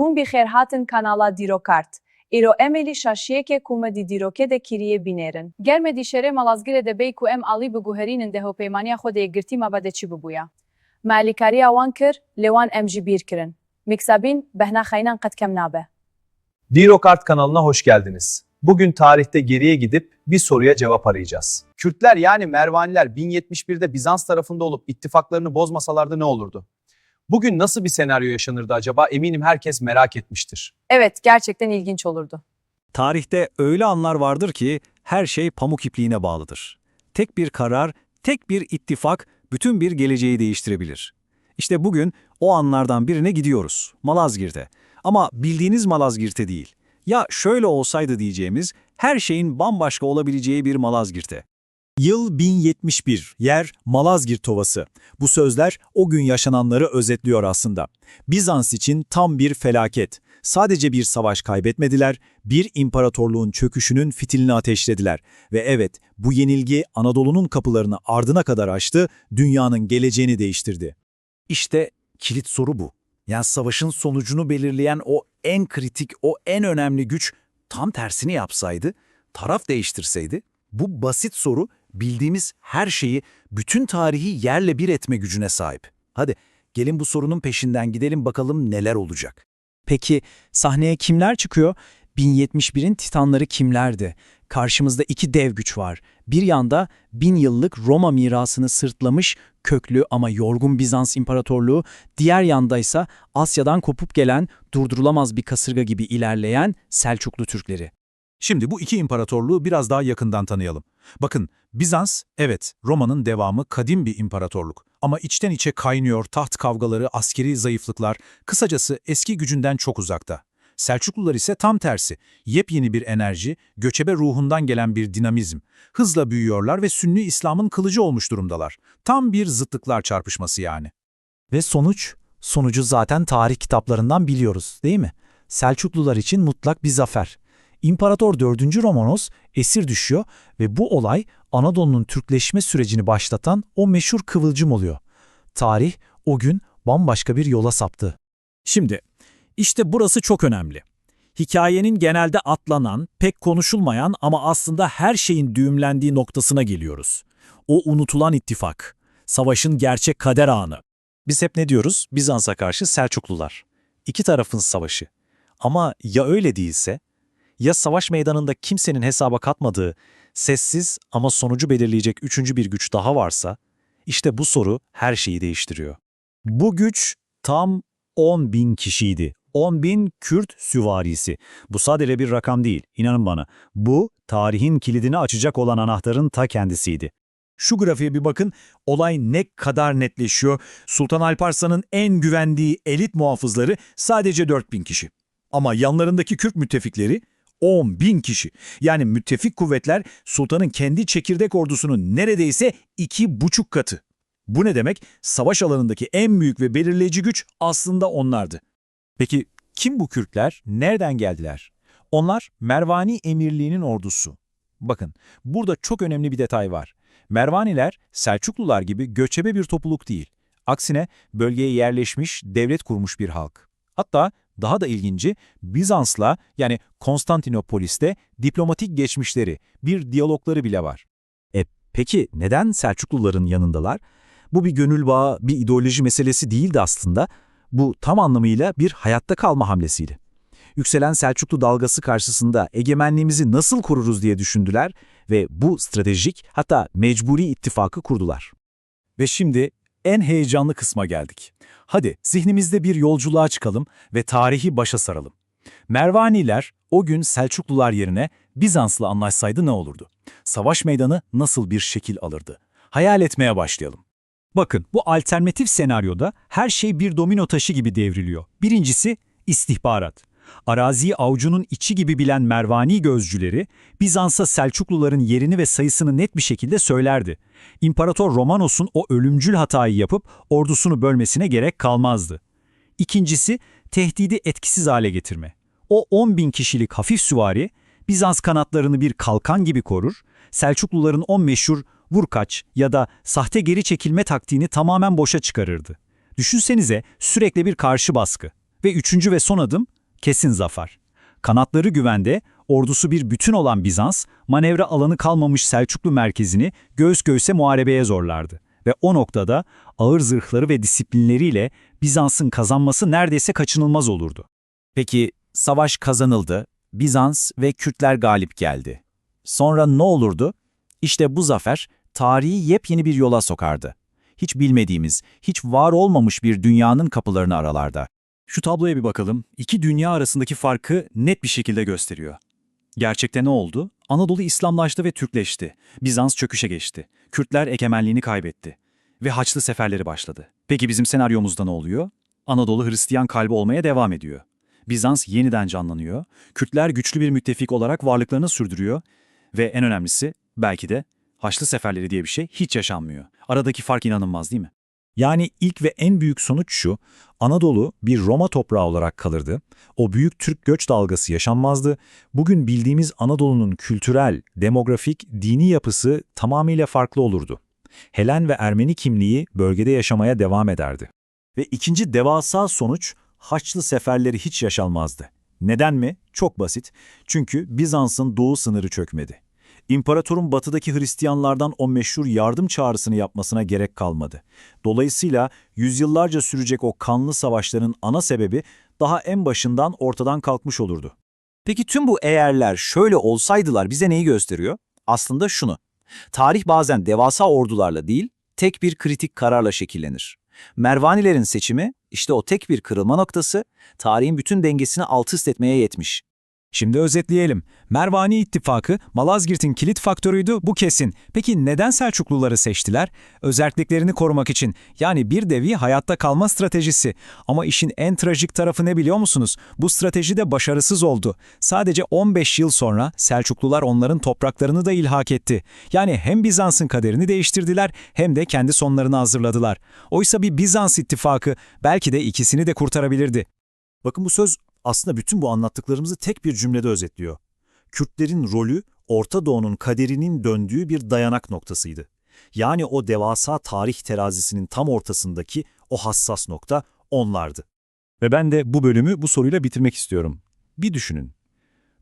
Hûn bi xêrhatin kanala Dîrokart. Îro em êlî şaşiyeke ku me dî dîrokê de kiriye bînêrin. Ger me dî şerê malazgirê de bey ku em alî biguherînin de yekgirtî me de çi bibûya. Me alîkariya wan kir, lê wan em jî kirin. Miksabîn behna xeynan qet kem nabe. Dirokart kanalına hoş geldiniz. Bugün tarihte geriye gidip bir soruya cevap arayacağız. Kürtler yani Mervaniler 1071'de Bizans tarafında olup ittifaklarını bozmasalardı ne olurdu? Bugün nasıl bir senaryo yaşanırdı acaba eminim herkes merak etmiştir. Evet, gerçekten ilginç olurdu. Tarihte öyle anlar vardır ki her şey pamuk ipliğine bağlıdır. Tek bir karar, tek bir ittifak bütün bir geleceği değiştirebilir. İşte bugün o anlardan birine gidiyoruz, Malazgirt'e. Ama bildiğiniz Malazgirt'e değil. Ya şöyle olsaydı diyeceğimiz her şeyin bambaşka olabileceği bir Malazgirt'e. Yıl 1071, yer Malazgirt Ovası. Bu sözler o gün yaşananları özetliyor aslında. Bizans için tam bir felaket. Sadece bir savaş kaybetmediler, bir imparatorluğun çöküşünün fitilini ateşlediler. Ve evet, bu yenilgi Anadolu'nun kapılarını ardına kadar açtı, dünyanın geleceğini değiştirdi. İşte kilit soru bu. Yani savaşın sonucunu belirleyen o en kritik, o en önemli güç tam tersini yapsaydı, taraf değiştirseydi, bu basit soru bildiğimiz her şeyi, bütün tarihi yerle bir etme gücüne sahip. Hadi gelin bu sorunun peşinden gidelim bakalım neler olacak. Peki sahneye kimler çıkıyor? 1071'in titanları kimlerdi? Karşımızda iki dev güç var. Bir yanda bin yıllık Roma mirasını sırtlamış köklü ama yorgun Bizans İmparatorluğu, diğer yanda ise Asya'dan kopup gelen, durdurulamaz bir kasırga gibi ilerleyen Selçuklu Türkleri. Şimdi bu iki imparatorluğu biraz daha yakından tanıyalım. Bakın, Bizans, evet Roma'nın devamı kadim bir imparatorluk. Ama içten içe kaynıyor taht kavgaları, askeri zayıflıklar, kısacası eski gücünden çok uzakta. Selçuklular ise tam tersi, yepyeni bir enerji, göçebe ruhundan gelen bir dinamizm. Hızla büyüyorlar ve Sünni İslam'ın kılıcı olmuş durumdalar. Tam bir zıtlıklar çarpışması yani. Ve sonuç? Sonucu zaten tarih kitaplarından biliyoruz değil mi? Selçuklular için mutlak bir zafer. İmparator 4. Romanos esir düşüyor ve bu olay Anadolu'nun Türkleşme sürecini başlatan o meşhur kıvılcım oluyor. Tarih o gün bambaşka bir yola saptı. Şimdi, işte burası çok önemli. Hikayenin genelde atlanan, pek konuşulmayan ama aslında her şeyin düğümlendiği noktasına geliyoruz. O unutulan ittifak, savaşın gerçek kader anı. Biz hep ne diyoruz? Bizans'a karşı Selçuklular. İki tarafın savaşı. Ama ya öyle değilse? Ya savaş meydanında kimsenin hesaba katmadığı, sessiz ama sonucu belirleyecek üçüncü bir güç daha varsa? İşte bu soru her şeyi değiştiriyor. Bu güç tam 10 bin kişiydi. 10 bin Kürt süvarisi. Bu sadece bir rakam değil, inanın bana. Bu, tarihin kilidini açacak olan anahtarın ta kendisiydi. Şu grafiğe bir bakın, olay ne kadar netleşiyor. Sultan Alparslan'ın en güvendiği elit muhafızları sadece 4 bin kişi. Ama yanlarındaki Kürt müttefikleri 10 bin kişi. Yani müttefik kuvvetler sultanın kendi çekirdek ordusunun neredeyse iki buçuk katı. Bu ne demek? Savaş alanındaki en büyük ve belirleyici güç aslında onlardı. Peki kim bu Kürtler? Nereden geldiler? Onlar Mervani Emirliği'nin ordusu. Bakın burada çok önemli bir detay var. Mervaniler Selçuklular gibi göçebe bir topluluk değil. Aksine bölgeye yerleşmiş, devlet kurmuş bir halk. Hatta daha da ilginci Bizans'la yani Konstantinopolis'te diplomatik geçmişleri, bir diyalogları bile var. E peki neden Selçukluların yanındalar? Bu bir gönül bağı, bir ideoloji meselesi değildi aslında. Bu tam anlamıyla bir hayatta kalma hamlesiydi. Yükselen Selçuklu dalgası karşısında egemenliğimizi nasıl koruruz diye düşündüler ve bu stratejik hatta mecburi ittifakı kurdular. Ve şimdi en heyecanlı kısma geldik. Hadi zihnimizde bir yolculuğa çıkalım ve tarihi başa saralım. Mervaniler o gün Selçuklular yerine Bizans'la anlaşsaydı ne olurdu? Savaş meydanı nasıl bir şekil alırdı? Hayal etmeye başlayalım. Bakın bu alternatif senaryoda her şey bir domino taşı gibi devriliyor. Birincisi istihbarat. Araziyi avucunun içi gibi bilen Mervani gözcüleri Bizans'a Selçukluların yerini ve sayısını net bir şekilde söylerdi. İmparator Romanos'un o ölümcül hatayı yapıp ordusunu bölmesine gerek kalmazdı. İkincisi tehdidi etkisiz hale getirme. O 10 bin kişilik hafif süvari Bizans kanatlarını bir kalkan gibi korur, Selçukluların o meşhur vurkaç ya da sahte geri çekilme taktiğini tamamen boşa çıkarırdı. Düşünsenize sürekli bir karşı baskı. Ve üçüncü ve son adım kesin zafer. Kanatları güvende, ordusu bir bütün olan Bizans, manevra alanı kalmamış Selçuklu merkezini göğüs göğüse muharebeye zorlardı. Ve o noktada ağır zırhları ve disiplinleriyle Bizans'ın kazanması neredeyse kaçınılmaz olurdu. Peki savaş kazanıldı, Bizans ve Kürtler galip geldi. Sonra ne olurdu? İşte bu zafer tarihi yepyeni bir yola sokardı. Hiç bilmediğimiz, hiç var olmamış bir dünyanın kapılarını aralarda. Şu tabloya bir bakalım. İki dünya arasındaki farkı net bir şekilde gösteriyor. Gerçekte ne oldu? Anadolu İslamlaştı ve Türkleşti. Bizans çöküşe geçti. Kürtler egemenliğini kaybetti. Ve Haçlı seferleri başladı. Peki bizim senaryomuzda ne oluyor? Anadolu Hristiyan kalbi olmaya devam ediyor. Bizans yeniden canlanıyor. Kürtler güçlü bir müttefik olarak varlıklarını sürdürüyor. Ve en önemlisi belki de Haçlı seferleri diye bir şey hiç yaşanmıyor. Aradaki fark inanılmaz değil mi? Yani ilk ve en büyük sonuç şu, Anadolu bir Roma toprağı olarak kalırdı. O büyük Türk göç dalgası yaşanmazdı. Bugün bildiğimiz Anadolu'nun kültürel, demografik, dini yapısı tamamıyla farklı olurdu. Helen ve Ermeni kimliği bölgede yaşamaya devam ederdi. Ve ikinci devasa sonuç, Haçlı seferleri hiç yaşanmazdı. Neden mi? Çok basit. Çünkü Bizans'ın doğu sınırı çökmedi. İmparatorun batıdaki Hristiyanlardan o meşhur yardım çağrısını yapmasına gerek kalmadı. Dolayısıyla yüzyıllarca sürecek o kanlı savaşların ana sebebi daha en başından ortadan kalkmış olurdu. Peki tüm bu eğerler şöyle olsaydılar bize neyi gösteriyor? Aslında şunu. Tarih bazen devasa ordularla değil, tek bir kritik kararla şekillenir. Mervanilerin seçimi, işte o tek bir kırılma noktası, tarihin bütün dengesini alt üst etmeye yetmiş. Şimdi özetleyelim. Mervani ittifakı Malazgirt'in kilit faktörüydü bu kesin. Peki neden Selçukluları seçtiler? Özelliklerini korumak için. Yani bir devi hayatta kalma stratejisi. Ama işin en trajik tarafı ne biliyor musunuz? Bu strateji de başarısız oldu. Sadece 15 yıl sonra Selçuklular onların topraklarını da ilhak etti. Yani hem Bizans'ın kaderini değiştirdiler hem de kendi sonlarını hazırladılar. Oysa bir Bizans ittifakı belki de ikisini de kurtarabilirdi. Bakın bu söz aslında bütün bu anlattıklarımızı tek bir cümlede özetliyor. Kürtlerin rolü Orta Doğu'nun kaderinin döndüğü bir dayanak noktasıydı. Yani o devasa tarih terazisinin tam ortasındaki o hassas nokta onlardı. Ve ben de bu bölümü bu soruyla bitirmek istiyorum. Bir düşünün.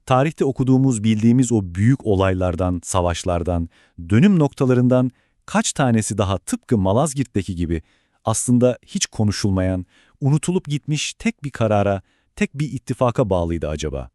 Tarihte okuduğumuz, bildiğimiz o büyük olaylardan, savaşlardan, dönüm noktalarından kaç tanesi daha tıpkı Malazgirt'teki gibi aslında hiç konuşulmayan, unutulup gitmiş tek bir karara, tek bir ittifaka bağlıydı acaba?